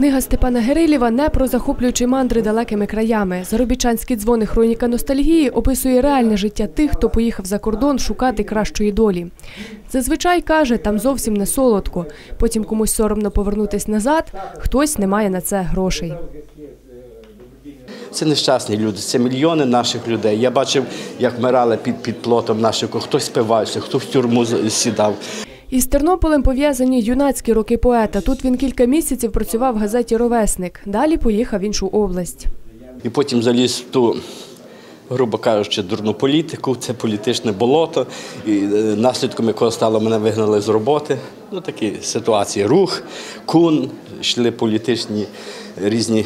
Книга Степана Гирилєва не про захоплюючі мандри далекими краями. Заробітчанські дзвони хроніка ностальгії описує реальне життя тих, хто поїхав за кордон шукати кращої долі. Зазвичай каже, там зовсім не солодко. Потім комусь соромно повернутись назад, хтось не має на це грошей. Це нещасні люди, це мільйони наших людей. Я бачив, як вмирали під, під плотом наших, хтось спивався, хтось в тюрму сідав. Із Тернополем пов'язані юнацькі роки поета. Тут він кілька місяців працював в газеті Ровесник. Далі поїхав в іншу область. І потім заліз в ту, грубо кажучи, дурну політику, це політичне болото, і е, наслідком якого стало мене вигнали з роботи. Ну такі ситуації. Рух, кун, йшли політичні різні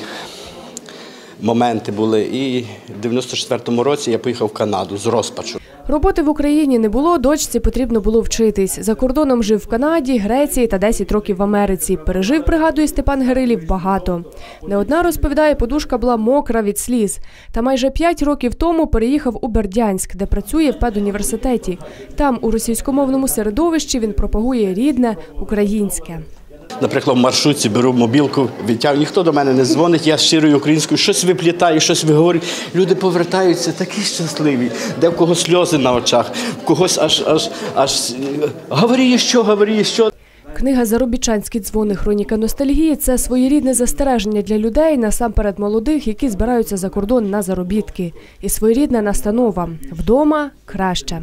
моменти були. І в 94-му році я поїхав в Канаду з розпачу. Роботи в Україні не було, дочці потрібно було вчитись. За кордоном жив в Канаді, Греції та 10 років в Америці. Пережив, пригадує Степан Гирилів, багато. Не одна розповідає, подушка була мокра від сліз. Та майже 5 років тому переїхав у Бердянськ, де працює в педуніверситеті. Там, у російськомовному середовищі, він пропагує рідне українське. Наприклад, в маршрутці беру мобілку, відтягую, ніхто до мене не дзвонить, я щирою українською щось виплітаю, щось виговорю. Люди повертаються такі щасливі, де в когось сльози на очах, в когось аж аж аж говори що, говори що. Книга Заробітчанські дзвони хроніка ностальгії це своєрідне застереження для людей, насамперед молодих, які збираються за кордон на заробітки. І своєрідна настанова вдома краще.